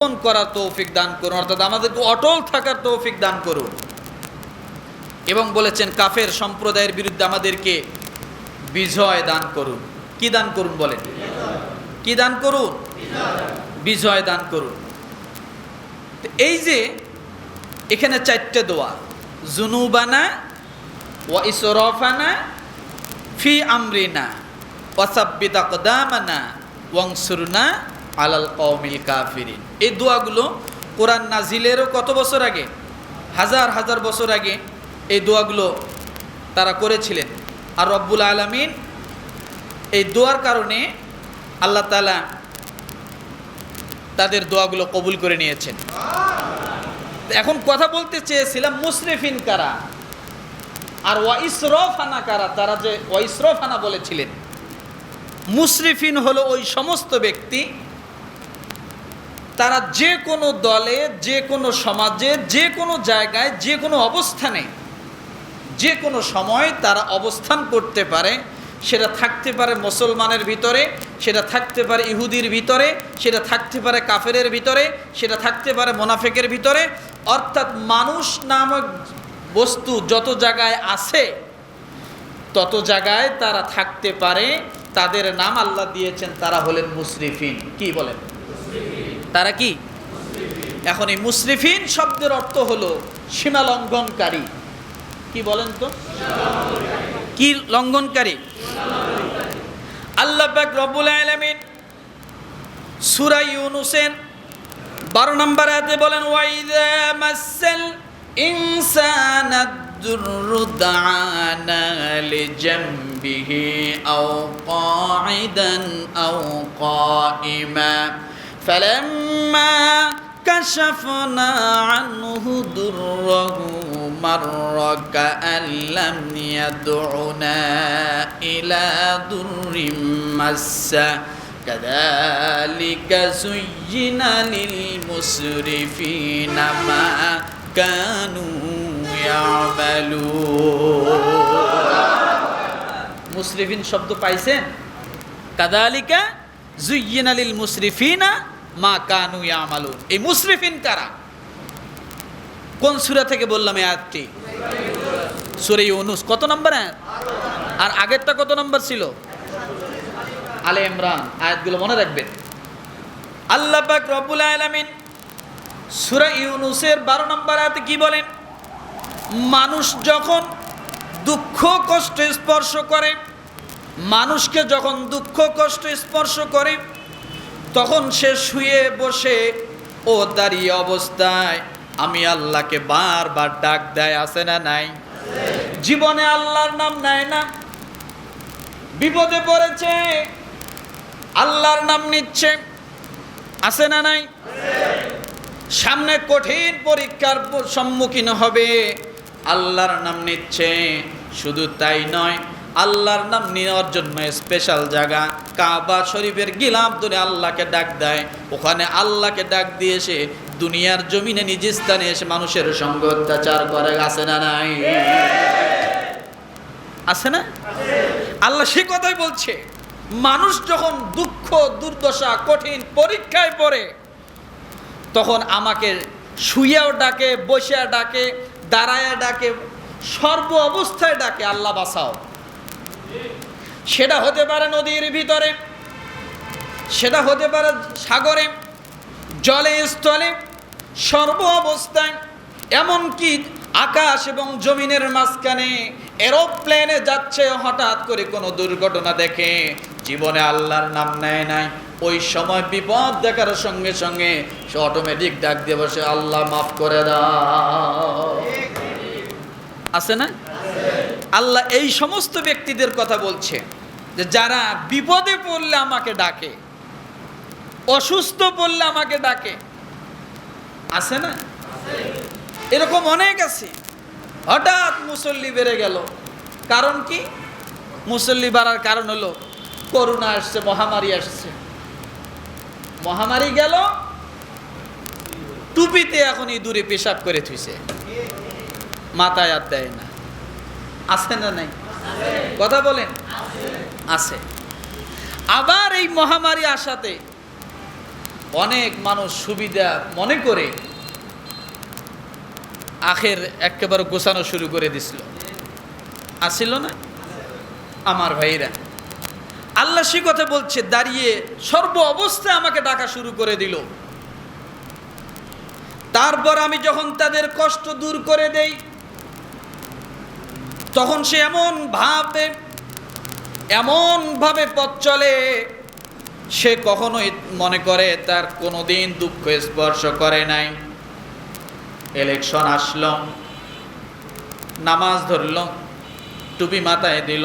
করার তৌফিক দান করুন, অর্থাৎ আমাদেরকে অটল থাকার তৌফিক দান করুন। এবং বলেছেন, কাফের সম্প্রদায়ের বিরুদ্ধে আমাদেরকে বিজয় দান করুন। কি দান করুন বলেন? কি দান করুন? বিজয় দান করুন। এই যে, এখানে চারটে দোয়া। জুনুবানা ওয়া ইসরফানা ফি আমরিনা ওয়াসাব্বিত ওয়াংসুরনা আলাল কওমিল কাফিরিন। এই দোয়াগুলো কোরআন নাজিলেরও কত বছর আগে? হাজার হাজার বছর আগে এই দোয়াগুলো তারা করেছিলেন। আর রব্বুল আলমিন এই দোয়ার কারণে আল্লাহ তালা তাদের দোয়াগুলো কবুল করে নিয়েছেন। এখন কথা বলতে চেয়েছিলাম মুসরিফিন কারা? আর ওয়াইসরফানা কারা? তারা যে ওয়াইসরফানা বলেছিলেন। মুসরিফিন হলো ওই সমস্ত ব্যক্তি তারা যে কোনো দলে, যে কোনো সমাজে, যে কোনো জায়গায়, যে কোনো অবস্থানে, যে কোনো সময় তারা অবস্থান করতে পারে। সেটা থাকতে পারে মুসলমানের ভিতরে, সেটা থাকতে পারে ইহুদির ভিতরে, সেটা থাকতে পারে কাফেরের ভিতরে, সেটা থাকতে পারে মোনাফেকের ভিতরে। অর্থাৎ মানুষ নামক বস্তু যত জায়গায় আছে, তত জায়গায় তারা থাকতে পারে। তাদের নাম আল্লাহ দিয়েছেন, তারা হলেন মুসরিফিন কি বলেন? তারা কি? এখন এই মুসরিফিন শব্দের অর্থ হলো সীমা লঙ্ঘনকারী। কি বলেন তো? কি লঙ্ঘনকারী? আল্লাহ পাক রব্বুল আলামিন সূরা ইউনুসের বারো নম্বর আয়াতে বলেন ওয়াইদা মাসাল ইনসানাদ দুরু দানা লিজামবিহি আও فلما كشفنا عنه ضره مر كأن لم يدعنا إلى ضر مسه كذلك زين للمسرفين ما كانوا يعملون মুসরিফিন শব্দ পাইছেন কাদালিকা জুইয়িন আলিল মুসরিফিনা মা কানু ইয়ামালুন। এই মুসরিফিন কারা? কোন সূরা থেকে বললাম এই আয়াতটি? সূরা ইউনুস। কত নম্বর আয়াত? আর আগেরটা কত নম্বর ছিল? আলে ইমরান। আয়াতগুলো মনে রাখবেন। আল্লাহ পাক রব্বুল আলামিন সূরা ইউনুসের 12 নম্বর আয়াতে কি বলেন? মানুষ যখন দুঃখ, কষ্ট, স্পর্শ করে, মানুষকে যখন দুঃখ, কষ্ট, স্পর্শ করে তখন সে শুয়ে বসে, ও দাঁড়িয়ে অবস্থায়, আমি আল্লাহকে বারবার ডাক দেয়, আছে না নাই? জীবনে আল্লাহর নাম নেয় না। বিপদে পড়েছে, আল্লাহর নাম নিচ্ছে, আছে না নাই? সামনে কঠিন পরীক্ষার সম্মুখীন হবে, আল্লাহর নাম নিচ্ছে, শুধু তাই নয় আল্লাহর নাম নেওয়ার জন্য স্পেশাল জায়গা। কাবা শরীফের গিলাম ধরে আল্লাহকে ডাক দেয়। ওখানে আল্লাহকে ডাক দিয়ে এসে দুনিয়ার জমিনে নিজ স্থানে এসে মানুষের সঙ্গে অত্যাচার করে। আছে না নাই? আছে না? আল্লাহ সে কথাই বলছে। মানুষ যখন দুঃখ, দুর্দশা, কঠিন পরীক্ষায় পড়ে, তখন আমাকে শুয়েও ডাকে, বসিয়া ডাকে, দাঁড়ায়া ডাকে, সর্ব অবস্থায় ডাকে, আল্লাহ বাসাও সেটা হতে পারে নদীর ভিতরে সেটা হতে পারে সাগরে জলে স্থলে সর্ব অবস্থায় এমনকি আকাশ এবং জমিনের মাঝখানে এরোপ্লেনে যাচ্ছে হঠাৎ করে কোনো দুর্ঘটনা দেখে। জীবনে আল্লাহর নাম নেয় নাই। ওই সময় বিপদ দেখার সঙ্গে সঙ্গে সে অটোমেটিক ডাক দিয়ে বসে আল্লাহ মাফ করে দাও। আছে না? আল্লাহ এই সমস্ত ব্যক্তিদের কথা বলছে। যে যারা বিপদে পড়লে আমাকে ডাকে, অসুস্থ পড়লে আমাকে ডাকে। আছে না? এরকম অনেক আছে। হঠাৎ মুসল্লি বেড়ে গেল। কারণ কি? মুসল্লি বাড়ার কারণ হলো করোনা আসছে, মহামারী আসছে। মহামারী গেল, টুপিতে এখন দূরে পেশাব করে থুইছে। মাথায় আর দেয় না। আছে না নাই? কথা বলেন। আছে। আবার এই মহামারী আসাতে অনেক মানুষ সুবিধা মনে করে আখের একেবারে গোছানো শুরু করে দিছিল। আসিল না? আমার ভাইরা আল্লাহ সে কথা বলছে, দাঁড়িয়ে সর্ব অবস্থায় আমাকে ডাকা শুরু করে দিল। তারপর আমি যখন তাদের কষ্ট দূর করে দেই, তখন সে এমন ভাবে এমন ভাবে পথ চলে, সে কখনোই মনে করে তার কোনোদিন দুঃখ স্পর্শ করে নাই। ইলেকশন আসল, নামাজ ধরল, টুপি মাথায় দিল,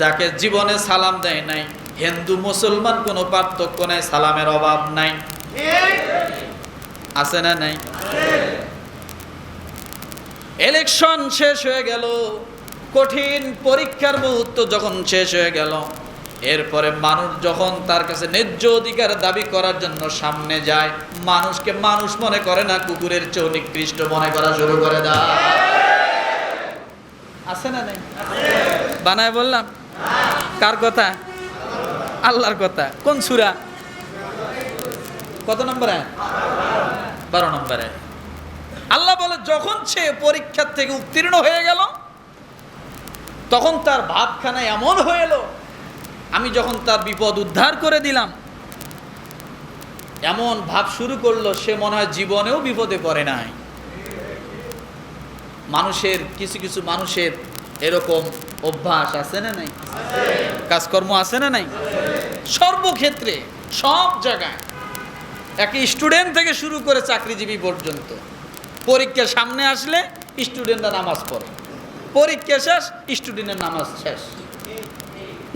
যাকে জীবনে সালাম দেয় নাই। হিন্দু মুসলমান কোনো পার্থক্য নাই, সালামের অভাব নাই। আছে না নাই? ইলেকশন শেষ হয়ে গেল। কঠিন পরীক্ষার মুহূর্ত যখন শেষ হয়ে গেল, এরপরে মানুষ যখন তার কাছে ন্যায্য অধিকার দাবি করার জন্য সামনে যায়, মানুষকে মানুষ মনে করে না কুকুরের চেয়ে নিকৃষ্ট মনে করা শুরু করে আছে না নাই? বানায় বললাম? কার কথা? আল্লাহর কথা। কোন সুরা? কত নম্বরে বারো নম্বরে আল্লাহ বলে, যখন সে পরীক্ষার থেকে উত্তীর্ণ হয়ে গেল তখন তার ভাবখানা এমন হয়ে এলো, আমি যখন তার বিপদ উদ্ধার করে দিলাম, এমন ভাব শুরু করল, সে মনে হয় জীবনেও বিপদে পড়ে নাই। মানুষের, কিছু কিছু মানুষের এরকম অভ্যাস আছে না নাই? কাজকর্ম আছে না নাই? সর্বক্ষেত্রে, সব জায়গায়, এক স্টুডেন্ট থেকে শুরু করে চাকরিজীবী পর্যন্ত পরীক্ষা সামনে আসলে স্টুডেন্টরা নামাজ পড়ে। পরীক্ষা শেষ স্টুডেন্টের নামাজ শেষ।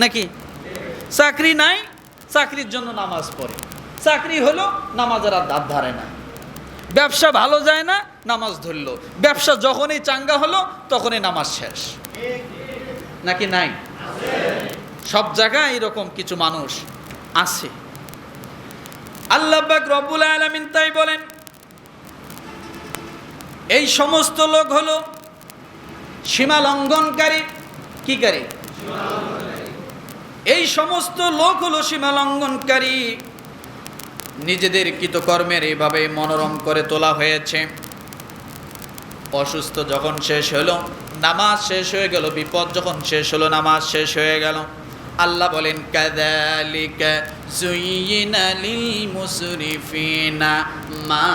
নাকি? চাকরি নাই, চাকরির জন্য নামাজ পড়ে। চাকরি হলো নামাজের আর দাঁত ধারে না। ব্যবসা ভালো যায় না, নামাজ ধরলো। ব্যবসা যখনই চাঙ্গা হলো, তখনই নামাজ শেষ। নাকি নাই? সব জায়গায় এরকম কিছু মানুষ আছে। আল্লাহ রব্বুল আলমিন তাই বলেন, এই সমস্ত লোক হলো সীমা লঙ্ঘনকারী কি কারী? এই সমস্ত লোক হলো সীমা লঙ্ঘনকারী নিজেদের কৃতকর্মের এইভাবে মনোরম করে তোলা হয়েছে। অসুস্থ যখন শেষ হলো, নামাজ শেষ হয়ে গেল, বিপদ যখন শেষ হলো, নামাজ শেষ হয়ে গেল। আল্লাহ বলেন কাদালিকা মা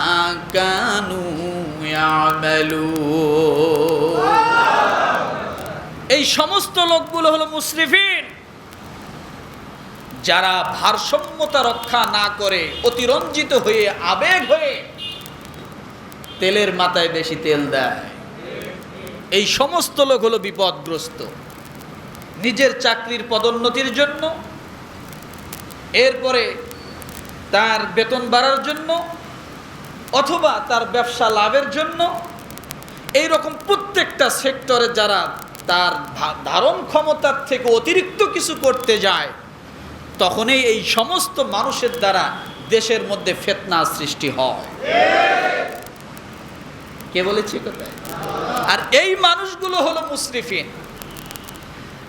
কানু এই সমস্ত লোকগুলো হলো মুসরিফিন। যারা ভারসাম্যতা রক্ষা না করে অতিরঞ্জিত হয়ে, আবেগ হয়ে তেলের মাথায় বেশি তেল দেয়। এই সমস্ত লোক হলো বিপদগ্রস্ত। নিজের চাকরির পদোন্নতির জন্য, এরপরে তার বেতন বাড়ার জন্য, অথবা তার ব্যবসা লাভের জন্য এই রকম প্রত্যেকটা সেক্টরে যারা তার ধারণ ক্ষমতার থেকে অতিরিক্ত কিছু করতে যায়, তখনই এই সমস্ত মানুষের দ্বারা দেশের মধ্যে ফেতনা সৃষ্টি হয়। কে বলেছে কোথায়? আর এই মানুষগুলো হলো মুসরিফিন।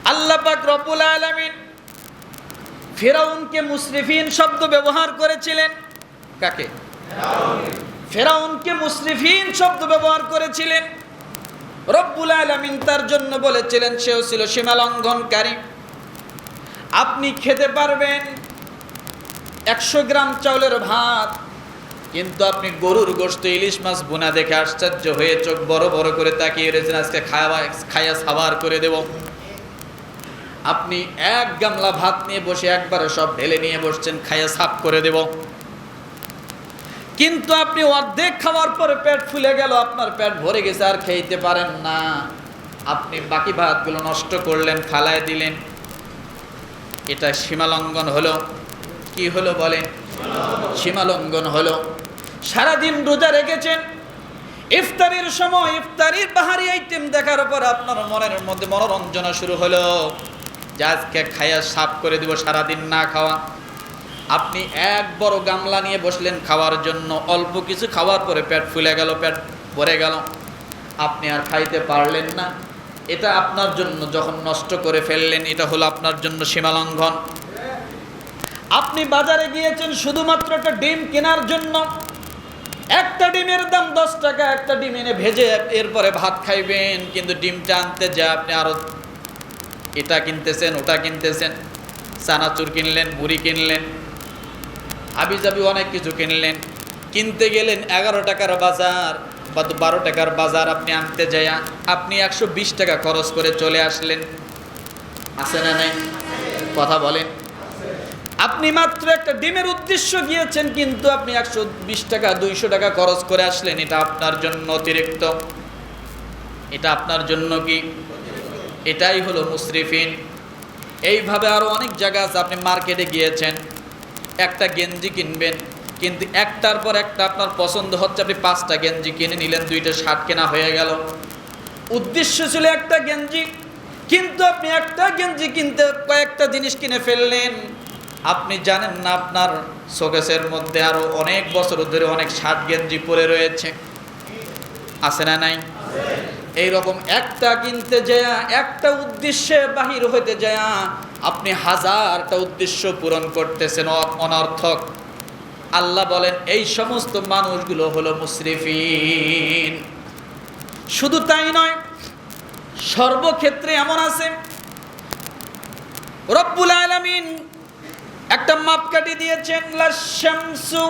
আল্লাহ পাক রব্বুল আলামিন ফেরাউনকে মুসরিফিন শব্দ ব্যবহার করেছিলেন। কাকে? ফেরাউনকে মুসরিফিন শব্দ ব্যবহার করেছিলেন। রব্বুল আলামিন তার জন্য বলেছিলেন, সেও ছিল সীমা লঙ্ঘনকারী আপনি খেতে পারবেন একশো গ্রাম চাউলের ভাত, কিন্তু আপনি গরুর গোস্ত ইলিশ মাছ বোনা দেখে আশ্চর্য হয়ে চোখ বড় বড় করে তাকিয়ে রয়েছেন, আজকে খাওয়া, খাইয়া সাবার করে দেব। আপনি এক গামলা ভাত নিয়ে বসে একবারে সব ঢেলে নিয়ে বসছেন, খাইয়া সাফ করে দেব। কিন্তু আপনি অর্ধেক খাওয়ার পরে পেট ফুলে গেল, আপনার পেট ভরে গেছে, আর খেতে পারেন না। আপনি বাকি ভাতগুলো নষ্ট করলেন, ফালায় দিলেন। এটা সীমালঙ্ঘন হলো। কি হলো বলেন? সীমালঙ্ঘন হলো। সারাদিন রোজা রেখেছেন। ইফতারির সময় ইফতারির বাহারি আইটেম দেখার পর আপনার মনের মধ্যে মনোরঞ্জনা শুরু হলো। যে আজকে খাইয়া সাফ করে দিব, সারাদিন না খাওয়া। আপনি এক বড় গামলা নিয়ে বসলেন খাওয়ার জন্য, অল্প কিছু খাওয়ার পরে পেট ফুলে গেল, পেট ভরে গেল। আপনি আর খাইতে পারলেন না। এটা আপনার জন্য যখন নষ্ট করে ফেললেন, এটা হলো আপনার জন্য সীমালঙ্ঘন আপনি বাজারে গিয়েছেন শুধুমাত্র একটা ডিম কেনার জন্য। একটা ডিমের দাম দশ টাকা, একটা ডিম এনে ভেজে এরপরে ভাত খাইবেন, কিন্তু ডিমটা আনতে যা আপনি আরও এটা কিনতেছেন, ওটা কিনতেছেন। চানাচুর কিনলেন, মুড়ি কিনলেন। হাবি জাবি অনেক কিছু কিনলেন। কিনতে গেলেন এগারো টাকার বাজার, বা বারো টাকার বাজার আপনি আনতে যাইয়া আপনি একশো বিশ টাকা খরচ করে চলে আসলেন। আছে না নাই? কথা বলেন। আপনি মাত্র একটা ডিমের উদ্দেশ্য গিয়েছেন কিন্তু আপনি একশো বিশ টাকা, দুইশো টাকা খরচ করে আসলেন। এটা আপনার জন্য অতিরিক্ত। এটা আপনার জন্য কি? এটাই হলো মুসরিফিন এইভাবে আরও অনেক জায়গা আছে, আপনি মার্কেটে গিয়েছেন। একটা গেঞ্জি কিনবেন কিন্তু একটার পর একটা আপনার পছন্দ হচ্ছে আপনি পাঁচটা গেঞ্জি কিনে নিলেন দুইটা শার্ট কেনা হয়ে গেল। উদ্দেশ্য ছিল একটা গেঞ্জি কিন্তু আপনি একটা গেঞ্জি কিনতে কয়েকটা জিনিস কিনে ফেললেন। আপনি জানেন না আপনার শোকেসের মধ্যে আরও অনেক বছর ধরে অনেক শার্ট গেঞ্জি পরে রয়েছে। আছে না নাই? এইরকম একটা কিনতে যায় একটা উদ্দেশ্যে বাহির হইতে যায় আপনি হাজারটা উদ্দেশ্য পূরণ করতেছেন অনর্থক। আল্লাহ বলেন, এই সমস্ত মানুষগুলো হলো মুসরিফিন শুধু তাই নয়, সর্বক্ষেত্রে এমন আছে, রব্বুল আলামিন একটা মাপকাঠি দিয়েছেন লাশামসু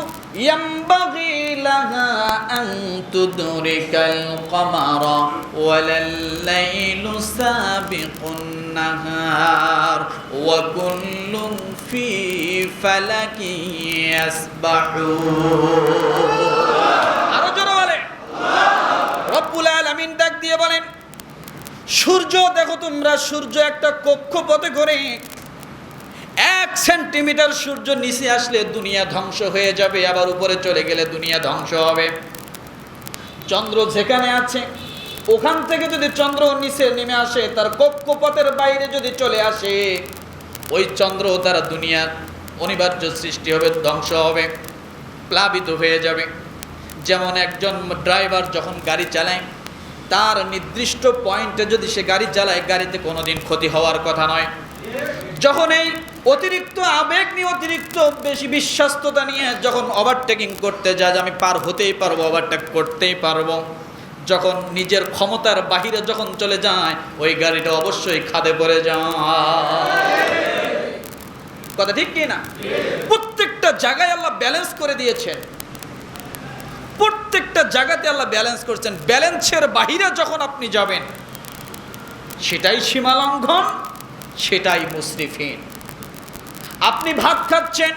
ইয়ামবাগি লাহা আন তুদরিকাল কমারা, ওয়ালাল লাইলু সাবিকুন নাহার, ওয়া কুল্লুন ফি ফালাকি ইয়াসবাহুন আরও জোরে বলে রব্বুল আলামিন ডাক দিয়ে বলেন, সূর্য, দেখো তোমরা সূর্য একটা কক্ষপথে এক সেন্টিমিটার সূর্য নিচে আসলে দুনিয়া ধ্বংস হয়ে যাবে, আবার উপরে চলে গেলে দুনিয়া ধ্বংস হবে। চন্দ্র যেখানে আছে, ওখান থেকে যদি চন্দ্র নিচে নেমে আসে, তার কক্ষপথের বাইরে যদি চলে আসে, ওই চন্দ্র তারা দুনিয়ার অনিবার্য সৃষ্টি হবে, ধ্বংস হবে, প্লাবিত হয়ে যাবে। যেমন একজন ড্রাইভার যখন গাড়ি চালায়, তার নির্দিষ্ট পয়েন্টে যদি সে গাড়ি চালায়, গাড়িতে কোনোদিন ক্ষতি হওয়ার কথা নয়। যখন এই অতিরিক্ত আবেগ নিয়ে অতিরিক্ত বেশি বিশ্বাস্ততা নিয়ে যখন ওভারটেকিং করতে যায় যে আমি পার হতেই পারব ওভারটেক করতেই পারব, যখন নিজের ক্ষমতার বাহিরে যখন চলে যায়, ওই গাড়িটা অবশ্যই খাদে পড়ে যায়। কথা ঠিক কি না প্রত্যেকটা জায়গায় আল্লাহ ব্যালেন্স করে দিয়েছেন। প্রত্যেকটা জায়গাতে আল্লাহ ব্যালেন্স করছেন। ব্যালেন্সের বাহিরে যখন আপনি যাবেন, সেটাই সীমালঙ্ঘন, সেটাই মুসরিফিন। আপনি ভাত খাচ্ছেন